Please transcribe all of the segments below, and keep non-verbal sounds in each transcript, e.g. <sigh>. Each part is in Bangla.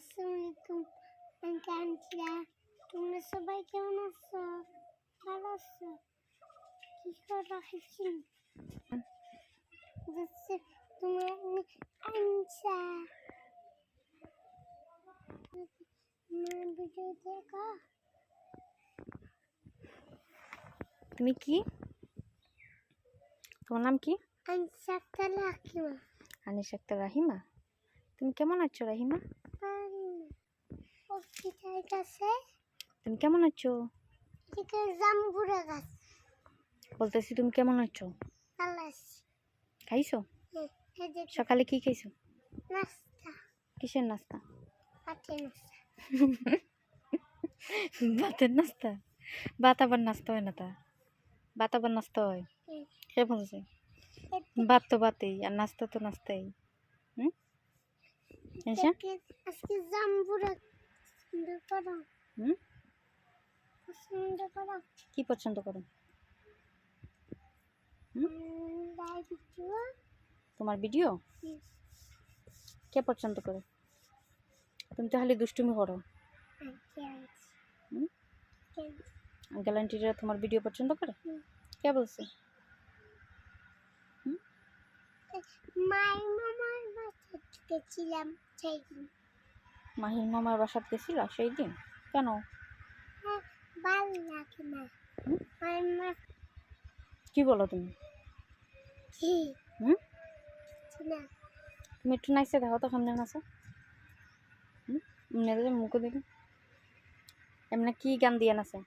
আসসালামাইকুম আঙ্কা আন্টিরা তোমরা সবাই কেমন আছো? ভালো আছো? কি করে রাখছি যাচ্ছে তোমার আমি আনসা ভিডিও দেখো। তুমি কি? তোমার নাম কি? আনিস আক্তার রাহিমা। তুমি কেমন আছো রাহিমা? পিঠার কাছে তুমি কেমন আছো? এদিকে জাম্বুরা গাছ। বলতেছি তুমি কেমন আছো? ভালো আছি। খাইছো? সকালে কি খাইছো? নাস্তা। কিসের নাস্তা? পাঠে নাস্তা। ভাতের নাস্তা? ভাত আবার নাস্তা হয় না তা? ভাত আবার নাস্তা হয়। কে বলছে ভাত তো ভাতেই আর নাস্তা তো নাস্তাই। হুম? আজকে জাম্বুরা হুম? কি পছন্দ করো? তোমার ভিডিও? কে পছন্দ করে? তুমি তো খালি দুষ্টুমি করো। আন্টিরা তোমার ভিডিও পছন্দ করে? কে বলছে? মাই মামার বাসা গেছিলাম সেই মাহির মামার বাসাত গেছিল সেই দিন। কেন? কি বলো তুমি? কি তুমি একটু নাইসে দেখো তো কেমন নাচো এমনি মুখে দেখে। এমনি কি গান দিয়ে নাচে?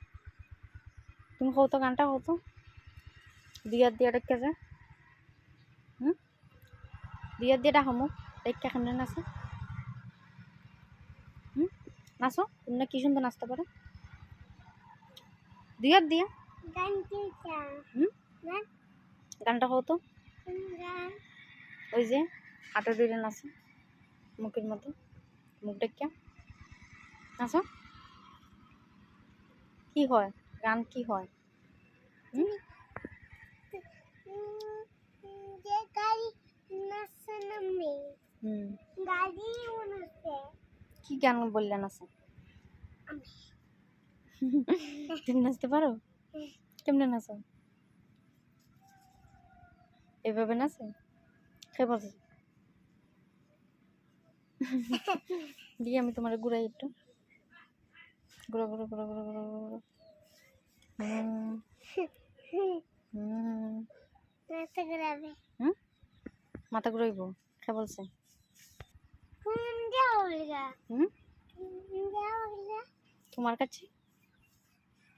তুমি কত গানটা কত দিয়ার দিয়ে ডেকে যে। হুম? দিয়ার দিয়ে ডাকো মোক ডেকে কেমন নাচে নাচো তুমি না কি সুন্দর নাচতে পারো? দিয়ার দিয়া। গান হুম? গানটা গান ওই যে হাতে ধরে নাচে মুখের মতো। মুখ ডেকে। নাচো। কি হয়? গান কি হয়? হুম? কি গান বললেন আছে <laughs> তুমি নাচতে পারো? কেমনে নাচো? এভাবে নাচে? কে বলছে দিয়ে আমি তোমার ঘুরাই একটু। ঘুরা ঘুরা ঘুরা ঘুরা ঘুরা ঘুরা মাথা ঘুরাইব? কে বলছে। তোমার কাছে?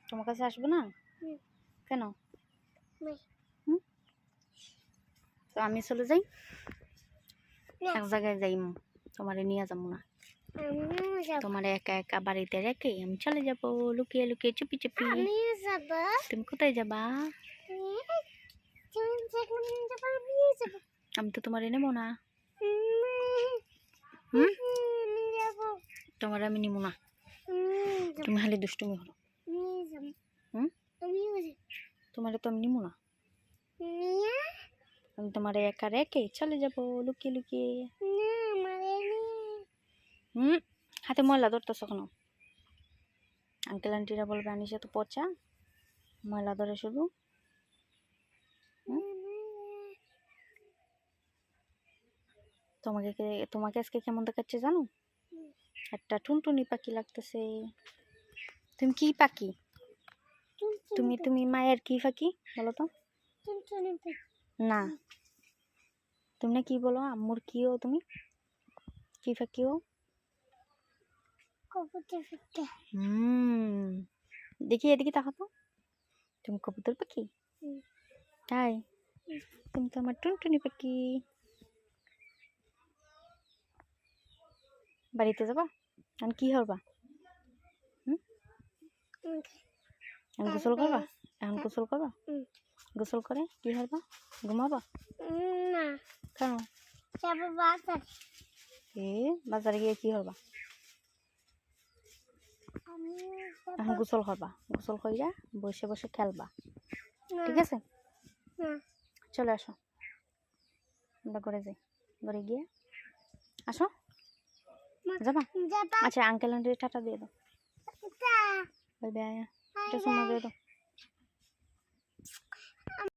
তোমার কাছে আসব না? কেন? তো আমি চলে যাই? এক জায়গায় যাই তোমারে নিয়ে যাব না। তোমার একা একা বাড়িতে রেখে আমি চলে যাব। লুকিয়ে লুকিয়ে চুপি চুপি। তুমি কোথায় যাবা? আমি তো তোমার নেব না। তোমার আমি নিবো না। তুমি খালি দুষ্টুমি করো আমিও যাব হুম আমিও যাব তোমার তো আমি নিবো না। আমি তোমার একা রেখে চলে যাব লুকিয়ে লুকিয়ে। হুম হাতে ময়লা ধরতেছ কেন? আঙ্কেল আন্টিরা বলবে আনিসা তো পচা ময়লা ধরে শুধু। তোমাকে তোমাকে আজকে কেমন দেখাচ্ছে জানো? একটা টুনটুনি পাখি লাগতেছে। তুমি কি পাখি? তুমি তুমি মায়ের কি পাখি বলো তো? না। তুমি না কি বলো আম্মুর কি ও তুমি? কি পাখি ও? হুম। দেখি এদিকে তাকাতো। তুমি কবুতর পাখি তাই? তুমি তো আমার টুনটুনি পাখি বাড়িতে যাবা? এখন কি হবা? এখন গোসল করবা? এখন গোসল করবা। গোসল করে কি হবা ঘুমাবা? না। কেন? যাব বাজার। এ বাজারে গিয়ে কি হবা আমি এখন গোসল করবা। গোসল কইরা বসে বসে খেলবা। ঠিক আছে? চলে আসো। আমরা ঘরে যাই। ঘরে গিয়ে আসো। যাবা? আচ্ছা আঙ্কেল আন্টি টাটা দিয়ে দাও। Bye bye. এটা সময় দিয়ে দাও